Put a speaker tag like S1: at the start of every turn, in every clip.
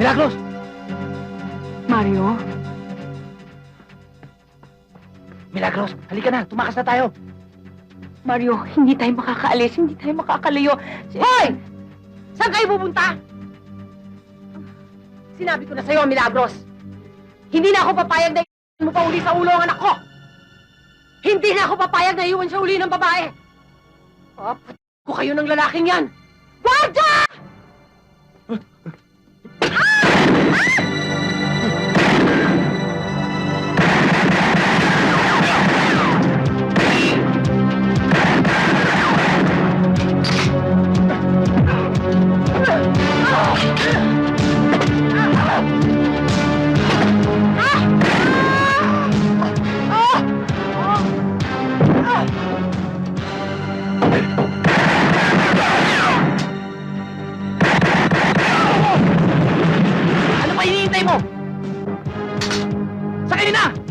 S1: Milagros!
S2: Mario?
S1: Milagros, halika na. Tumakas na tayo.
S2: Mario, hindi tayo makakaalis, hindi tayo makakalayo. Si-
S3: Hoy! Saan kayo pupunta? Sinabi ko na sa'yo, Milagros. Hindi na ako papayag na i- mo pa uli sa ulo ang anak ko. Hindi na ako papayag na iwan siya uli ng babae. Papat ko kayo ng lalaking yan. Guardia!
S1: Sakay na!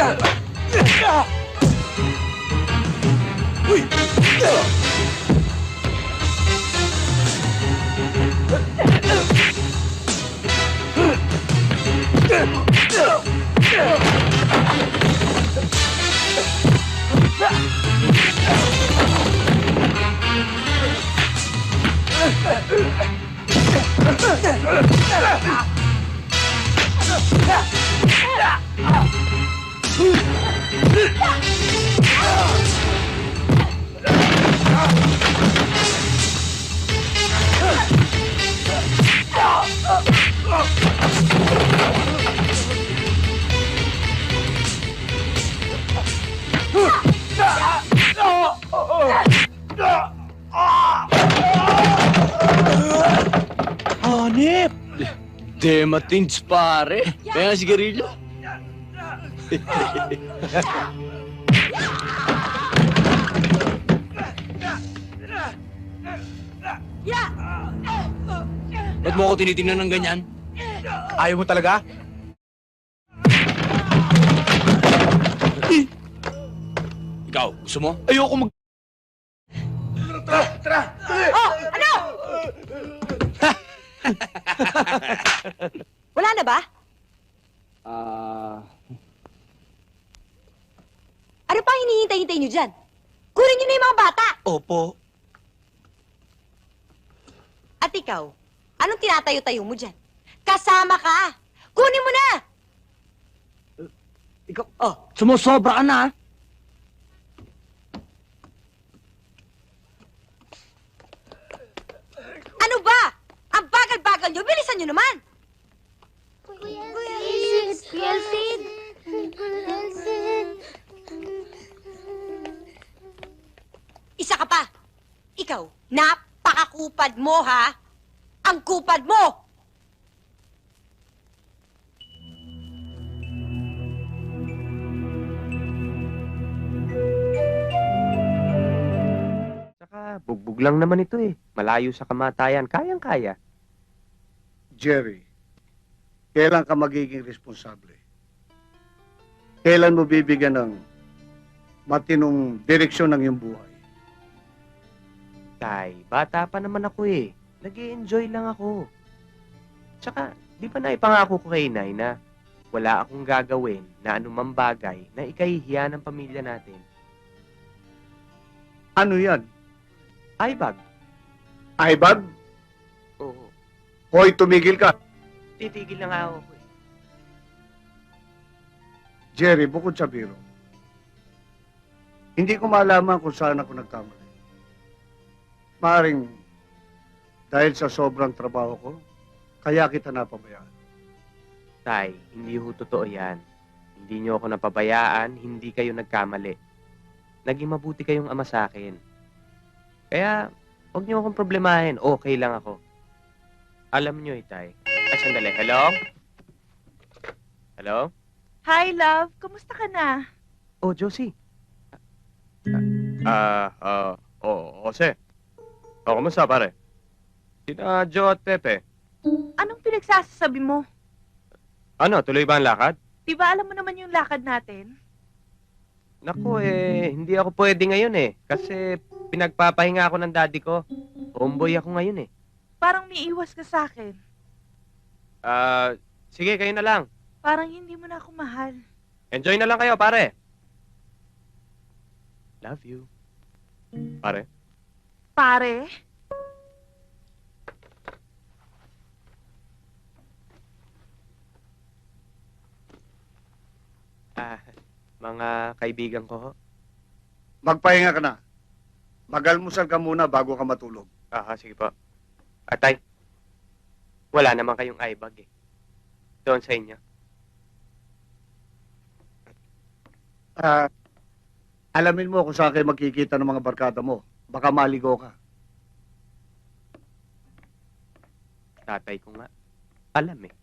S1: Uy! Ah!
S4: Hanip! De matins pare. Kaya sigarilyo. Ba't mo ako tinitingnan ng ganyan?
S1: Ayaw mo talaga?
S4: Ikaw, gusto mo?
S1: Ayoko mag...
S3: Oh, ano? Wala na ba?
S4: Ah...
S3: Ano pa hinihintay-hintay niyo dyan? Kunin niyo na yung mga bata.
S1: Opo.
S3: At ikaw, anong tinatayo-tayo mo dyan? Kasama ka! Kunin mo na!
S4: Ikaw, oh, sumusobra ka na, ha?
S3: Ano ba? Ang bagal-bagal niyo, bilisan niyo naman!
S5: Kuya Sid! Kuya Sid! Kuya Sid!
S3: Isa ka pa! Ikaw, napakakupad mo, ha? Ang kupad mo!
S6: Saka, bugbog lang naman ito eh. Malayo sa kamatayan. Kayang-kaya.
S7: Jerry, kailan ka magiging responsable? Kailan mo bibigyan ng matinong direksyon ng iyong buhay?
S6: Tay, bata pa naman ako eh. nag enjoy lang ako. Tsaka, di ba naipangako ko kay Nay na wala akong gagawin na anumang bagay na ikahihiya ng pamilya natin.
S7: Ano yan?
S6: Ay, bag.
S7: Ibag?
S6: Oo.
S7: Hoy, tumigil ka.
S6: Titigil na nga ako eh.
S7: Jerry, bukod sa biro, hindi ko malaman kung saan ako nagkamali. Maaring dahil sa sobrang trabaho ko, kaya kita napabayaan.
S6: Tay, hindi ho totoo yan. Hindi niyo ako napabayaan, hindi kayo nagkamali. Naging mabuti kayong ama sa akin. Kaya, huwag niyo akong problemahin. Okay lang ako. Alam niyo, Itay. Ay, sandali. Hello? Hello?
S2: Hi, love. Kumusta ka na?
S6: Oh, Josie. Ah, ah, oh, Jose. Oh, kumusta pare? Sina Joe at Pepe.
S2: Anong pinagsasabi mo?
S6: Ano, tuloy ba ang lakad?
S2: Di ba alam mo naman yung lakad natin?
S6: Naku eh, hindi ako pwede ngayon eh. Kasi pinagpapahinga ako ng daddy ko. Homeboy ako ngayon eh.
S2: Parang may iwas ka sa akin.
S6: Ah, sige, kayo na lang.
S2: Parang hindi mo na ako mahal.
S6: Enjoy na lang kayo, pare. Love you. Pare.
S2: Pare?
S6: Ah, mga kaibigan ko ho.
S7: Magpahinga ka na. Magalmusal ka muna bago ka matulog.
S6: Ah, sige po. Atay, wala naman kayong eyebag eh. Doon sa inyo.
S7: Ah, alamin mo kung saan kayo magkikita ng mga barkada mo. Baka maligo ka.
S6: Tatay ko nga. Alam eh.